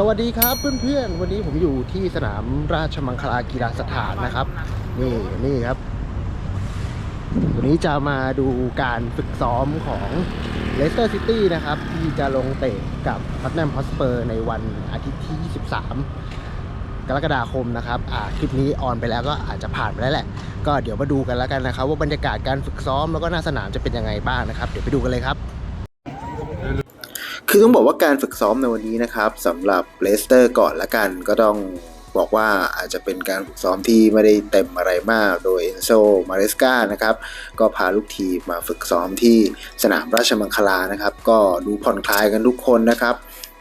สวัสดีครับเพื่อนๆ วันนี้ผมอยู่ที่สนามราชมังคลากีฬาสถานนะครับ นี่นี่ครับ วันนี้จะมาดูการฝึกซ้อมของเลสเตอร์ซิตี้นะครับ ที่จะลงเตะกับพัตแนมฮอสเปอร์ในวันอาทิตย์ที่ 23 กรกฎาคมนะครับอ่าคลิปนี้ออนไปแล้วก็อาจจะผ่านไปแล้วแหละ ก็เดี๋ยวมาดูกันแล้วกันนะครับ ว่าบรรยากาศการฝึกซ้อมแล้วก็หน้าสนามจะเป็นยังไงบ้างนะครับ เดี๋ยวไปดูกันเลยครับ คือต้องบอกว่าการฝึกซ้อมในวันนี้นะครับสำหรับเลสเตอร์ก่อนละกันก็ต้องบอกว่าอาจจะเป็นการฝึกซ้อมที่ไม่ได้เต็มอะไรมากโดยเอนโซมาเรสกานะครับก็พาลูกทีมมาฝึกซ้อมที่สนามราชมังคลานะครับ ก็ดูผ่อนคลายกันทุกคนนะครับ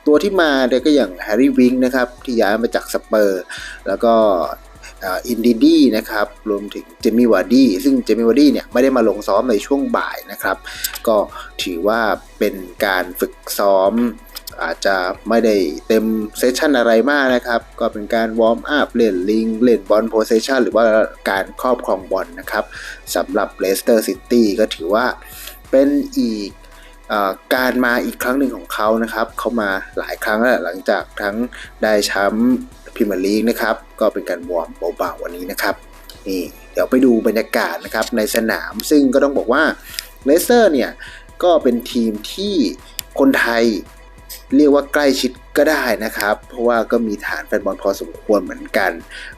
ตัวที่มาเนี่ยก็อย่างแฮร์รี่วิงนะครับที่ย้ายมาจากสเปอร์ แล้วก็ อินดีดีนะครับรวมถึงเจมี่วาร์ดี้ซึ่งเจมี่วาร์ดี้เนี่ยไม่ได้มาลงซ้อมในช่วงบ่ายนะครับ ก็ถือว่าเป็นการฝึกซ้อมอาจจะไม่ได้เต็มเซสชันอะไรมากนะครับ ก็เป็นการวอร์มอัพเล่นลิง เล่นบอลโพเซชันหรือว่าการครอบครองบอลนะครับสำหรับเลสเตอร์ซิตี้ก็ถือว่าเป็นอีกอการมาอีกครั้งหนึ่งของเขานะครับ เขามาหลายครั้งแล้วหลังจากทั้งได้แชมป์ พรีเมียร์ลีกนะครับก็เป็นการวอร์มเบาๆวันนี้นะครับนี่เดี๋ยวไปดูบรรยากาศนะครับในสนามซึ่งก็ต้องบอกว่าเลสเตอร์เนี่ยก็เป็นทีมที่คนไทยเรียกว่าใกล้ชิดก็ได้นะครับ เพราะว่าก็มีฐานแฟนบอลพอสมควรเหมือนกัน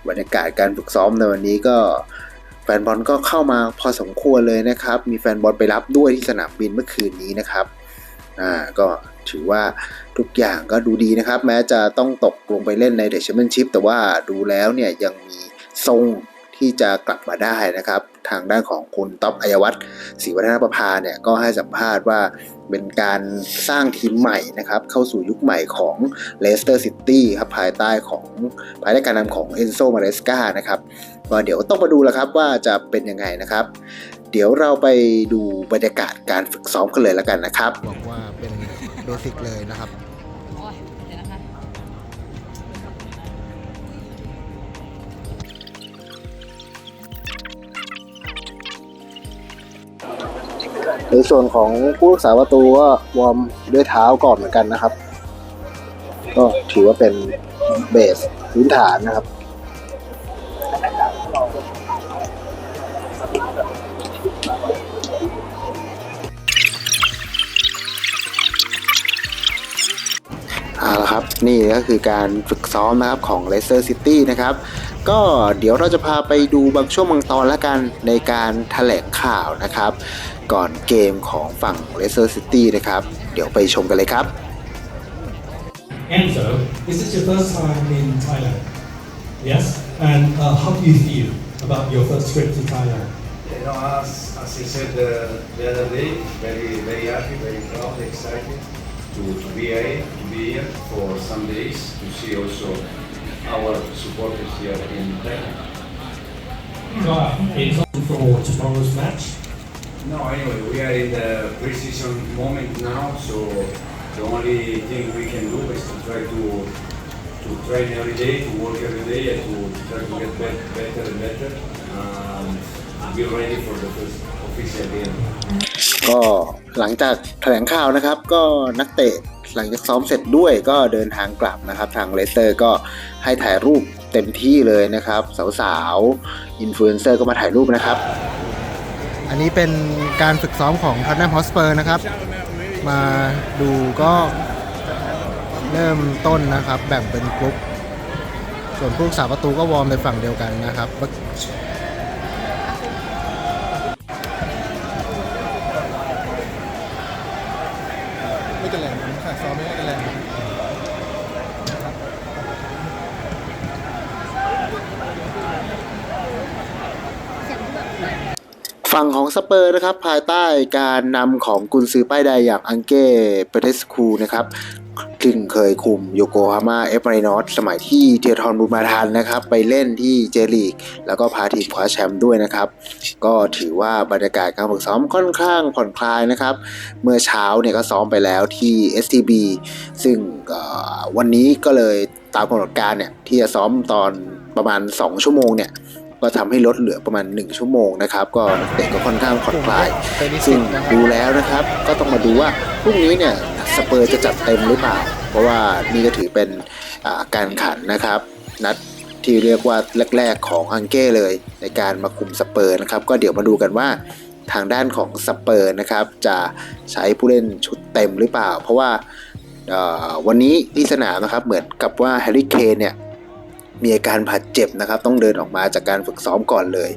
บรรยากาศการฝึกซ้อมในวันนี้ก็แฟนบอลก็เข้ามาพอสมควรเลยนะครับ มีแฟนบอลไปรับด้วยที่สนามบินเมื่อคืนนี้นะครับ อ่า ก็ ถือว่าทุกอย่างก็ดูดีนะครับ แม้จะต้องตกลงไปเล่นในเดชแมนชิพแต่ว่าดูแล้วเนี่ยยังมีทรงที่จะกลับมาได้นะครับ ทางด้านของคุณต๊อบอัยวัฒน์ศรีวัฒนประภาเนี่ยก็ให้สัมภาษณ์ว่าเป็นการสร้างทีมใหม่นะครับ เข้าสู่ยุคใหม่ของเลสเตอร์ซิตี้ครับภายใต้ของภายใต้การนำของเอนโซมาเรสกานะครับก็เดี๋ยวต้องมาดูแล้วครับว่าจะเป็นยังไงนะครับ เดี๋ยวเราไปดูบรรยากาศการฝึกซ้อมกันเลยแล้วกันนะครับบอกว่าเป็น เบสิกเลยนะครับโอ้ยเดี๋ยวนะคะในส่วนของผู้รักษาประตูก็วอร์มด้วยเท้าก่อนเหมือนกันนะครับ ก็ถือว่าเป็นเบสพื้นฐานนะครับ นี่ก็คือการฝึกซ้อมนะครับของ Leicester City นะครับ ก็เดี๋ยวเราจะพาไปดูบางช่วงบางตอนแล้วกันในการแถลงข่าวนะครับ ก่อนเกมของฝั่ง Leicester City นะครับ เดี๋ยวไปชมกันเลยครับ Enzo, is this your first time in Thailand? Yes? And uh, how do you feel about your first trip to Thailand? You know, as, as I said uh, the other day, very, very happy, very proud, excited to, to be here, to be here for some days to see also our supporters here in Thailand. It's on for tomorrow's match. No, anyway, we are in the pre-season moment now, so the only thing we can do is to try to to train every day, to work every day, and to, to try to get bet- better and better, um, and be ready for the first official game. ก็หลังจากแถลงข่าวนะครับ ก็นักเตะหลังจากซ้อมเสร็จด้วยก็เดินทางกลับนะครับ ทางเลสเตอร์ก็ให้ถ่ายรูปเต็มที่เลยนะครับ สาวๆอินฟลูเอนเซอร์ก็มาถ่ายรูปนะครับ อันนี้เป็นการฝึกซ้อมของทันนัมฮอสเปอร์นะครับ มาดูก็เริ่มต้นนะครับ แบ่งเป็นกลุ่มส่วนผู้รักษาประตูก็วอร์มในฝั่งเดียวกันนะครับ ฝั่งของสเปอร์นะครับภายใต้การนำของกุนซือป้ายแดงอย่างอังเก้เปเทสคูนะครับซึ่งเคยคุมโยโกฮาม่าเอฟมารินอสสมัยที่เทียทรบุญมาทันนะครับ ไปเล่นที่เจลีก แล้วก็พาทีมคว้าแชมป์ด้วยนะครับ ก็ถือว่าบรรยากาศการฝึกซ้อมค่อนข้างผ่อนคลายนะครับ เมื่อเช้าเนี่ยก็ซ้อมไปแล้วที่ STB ซึ่งเอ่อวันนี้ก็เลยตามกำหนดการเนี่ยที่จะซ้อมตอนประมาณ 2 ชั่วโมงเนี่ย ก็ทำให้ลดเหลือประมาณ 1 ชั่วโมงนะครับ ก็นักเตะก็ค่อนข้างผ่อนคลาย ซึ่งดูแล้วนะครับ ก็ต้องมาดูว่าพรุ่งนี้เนี่ยสเปอร์จะจัดเต็มหรือเปล่า เพราะว่านี่ก็ถือเป็นอ่าการแข่งขันนะครับ นัดที่เรียกว่าแรก ๆ ของอังเก้เลย ในการมาคุมสเปอร์นะครับ ก็เดี๋ยวมาดูกันว่าทางด้านของสเปอร์นะครับ จะใช้ผู้เล่นชุดเต็มหรือเปล่า เพราะว่าเอ่อวันนี้ที่สนามนะครับเหมือนกับว่าแฮร์รี่เคนเนี่ย มีอาการบาดเจ็บนะครับ ต้องเดินออกมาจากการฝึกซ้อมก่อนเลย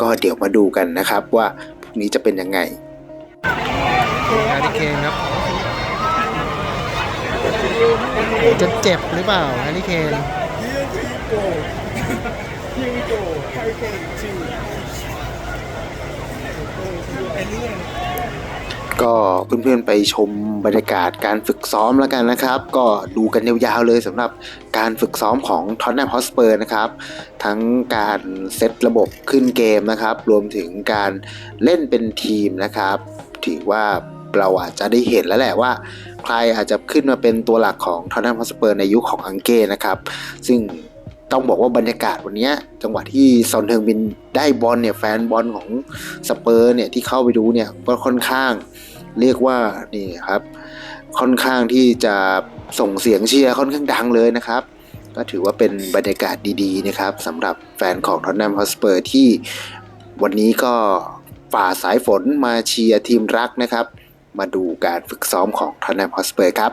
ก็เดี๋ยวมาดูกันนะครับว่าพรุ่งนี้จะเป็นยังไงแฮร์รี่เคนครับจะเจ็บหรือเปล่าแฮร์รี่เคน ก็เพื่อนๆไปชมบรรยากาศการฝึกซ้อมแล้วกันนะครับ ก็ดูกันยาวๆเลยสำหรับการฝึกซ้อมของท็อตแนมฮอสเปอร์นะครับ ทั้งการเซตระบบขึ้นเกมนะครับ รวมถึงการเล่นเป็นทีมนะครับถือว่าเราอาจจะได้เห็นแล้วแหละว่า ใครอาจจะขึ้นมาเป็นตัวหลักของท็อตแนมฮอสเปอร์ในยุคของอังเก้นะครับ ซึ่ง ต้องบอกว่าบรรยากาศวันนี้จังหวะที่ซอนเทิงบินได้บอลเนี่ยแฟนบอลของสเปอร์เนี่ยที่เข้าไปดูเนี่ยก็ค่อนข้างเรียกว่านี่ครับ ค่อนข้างที่จะส่งเสียงเชียร์ค่อนข้างดังเลยนะครับ ก็ถือว่าเป็นบรรยากาศดีๆนะครับสำหรับแฟนของทอตแนมฮอสเปอร์ที่วันนี้ก็ฝ่าสายฝนมาเชียร์ทีมรักนะครับ มาดูการฝึกซ้อมของทอตแนมฮอสเปอร์ครับ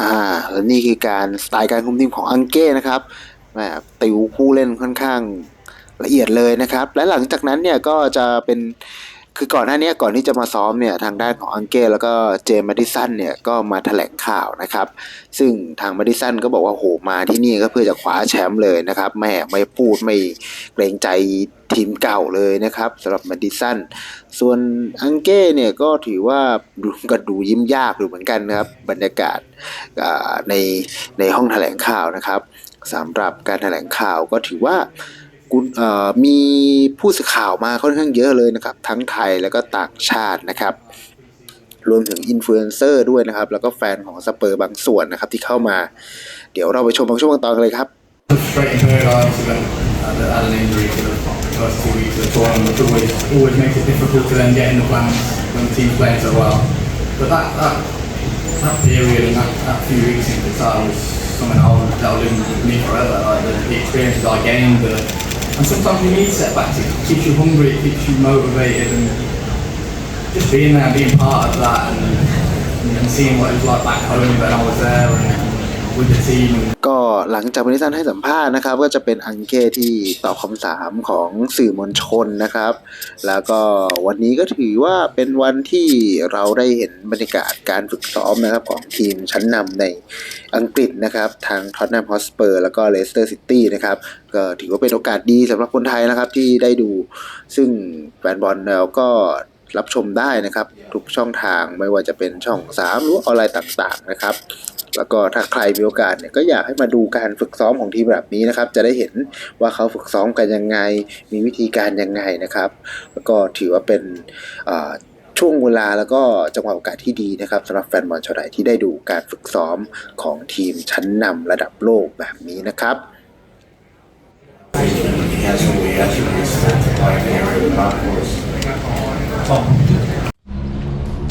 อ่าและนี่คือการสไตล์การคุมทีมของอังเก้นะครับแหมติวผู้เล่นค่อนข้างละเอียดเลยนะครับ และหลังจากนั้นเนี่ยก็จะเป็น คือก่อนหน้านี้ก่อนที่จะมาซ้อมเนี่ยทางด้านของอังเก้แล้วก็เจมส์ดิสันเนี่ยก็มาแถลงข่าวนะครับ ซึ่งทางแมดิสันก็บอกว่าโหมาที่นี่ก็เพื่อจะคว้าแชมป์เลยนะครับแม่ไม่พูดไม่เกรงใจทีมเก่าเลยนะครับสำหรับแมดิสันส่วนอังเก้เนี่ยก็ถือว่าดูก็ดูยิ้มยากอยู่เหมือนกันนะครับบรรยากาศในในห้องแถลงข่าวนะครับสำหรับการแถลงข่าวก็ถือว่า มีผู้สื่อข่าวมาค่อนข้างเยอะเลยนะครับ ทั้งไทยแล้วก็ต่างชาตินะครับ รวมถึงอินฟลูเอนเซอร์ด้วยนะครับ แล้วก็แฟนของสเปอร์บางส่วนนะครับที่เข้ามา เดี๋ยวเราไปชมบางช่วงบางตอนกันเลยครับ Frustrating period. I obviously went, had, a- had an injury for the first two weeks of the tournament, which always, always makes it difficult to then get in the plans when the team's playing so well. But that, that, that period and that, that few weeks in Qatar was something that will, that will live with me forever. Like the, the experiences I gained, the, and sometimes you need setbacks. It keeps you hungry, it keeps you motivated, and just being there, being part of that, and, and seeing what it was like back home when I was there, and with the team. And, ก็ หลังจากบริษัทให้สัมภาษณ์นะครับ ก็จะเป็นอังเก้ที่ตอบคำถามของสื่อมวลชนนะครับ แล้วก็วันนี้ก็ถือว่าเป็นวันที่เราได้เห็นบรรยากาศการฝึกซ้อมนะครับของทีมชั้นนำในอังกฤษนะครับ ทางท็อตแนมฮอสเปอร์แล้วก็เลสเตอร์ซิตี้นะครับก็ถือว่าเป็นโอกาสดีสำหรับคนไทยนะครับที่ได้ดู ซึ่งแฟนบอลเราก็ รับชมได้นะครับ ทุกช่องทางไม่ว่าจะเป็นช่อง 3 หรือออนไลน์ต่างๆนะครับ แล้วก็ถ้าใครมีโอกาสเนี่ยก็อยากให้มาดูการฝึกซ้อมของทีมแบบนี้นะครับ จะได้เห็นว่าเขาฝึกซ้อมกันยังไง มีวิธีการยังไงนะครับ แล้วก็ถือว่าเป็นช่วงเวลาแล้วก็จังหวะโอกาสที่ดีนะครับสำหรับแฟนบอลชาวไทยที่ได้ดูการฝึกซ้อมของทีมชั้นนำระดับโลกแบบนี้นะครับ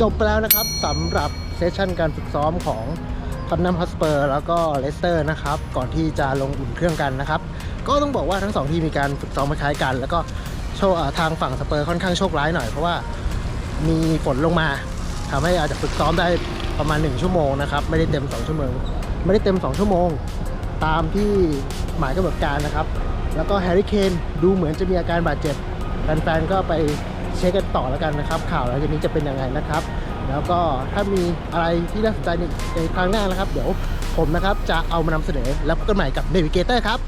จบไปแล้วนะครับสำหรับเซสชั่นการฝึกซ้อมของท็อตแนมฮอสเปอร์แล้วก็เลสเตอร์นะครับ ก่อนที่จะลงอุ่นเครื่องกันนะครับ ก็ต้องบอกว่าทั้งสองทีมมีการฝึกซ้อมมาคล้ายกัน แล้วก็โชว์ทางฝั่งสเปอร์ค่อนข้างโชคร้ายหน่อย เพราะว่ามีฝนลงมาทำให้อาจจะฝึกซ้อมได้ประมาณ 1 ชั่วโมงนะครับ ไม่ได้เต็ม 2 ชั่วโมง ไม่ได้เต็ม 2 ชั่วโมง ตามที่หมายกำหนดการนะครับ แล้วก็แฮร์รี่เคนดูเหมือนจะมีอาการบาดเจ็บแฟนๆก็ไป เช็คกันต่อแล้วกันนะครับ ข่าวหลังจากนี้จะเป็นยังไงนะครับ แล้วก็ถ้ามีอะไรที่น่าสนใจในครั้งหน้านะครับ เดี๋ยวผมนะครับจะเอามานำเสนอแล้วพบกันใหม่กับ Navigator ครับ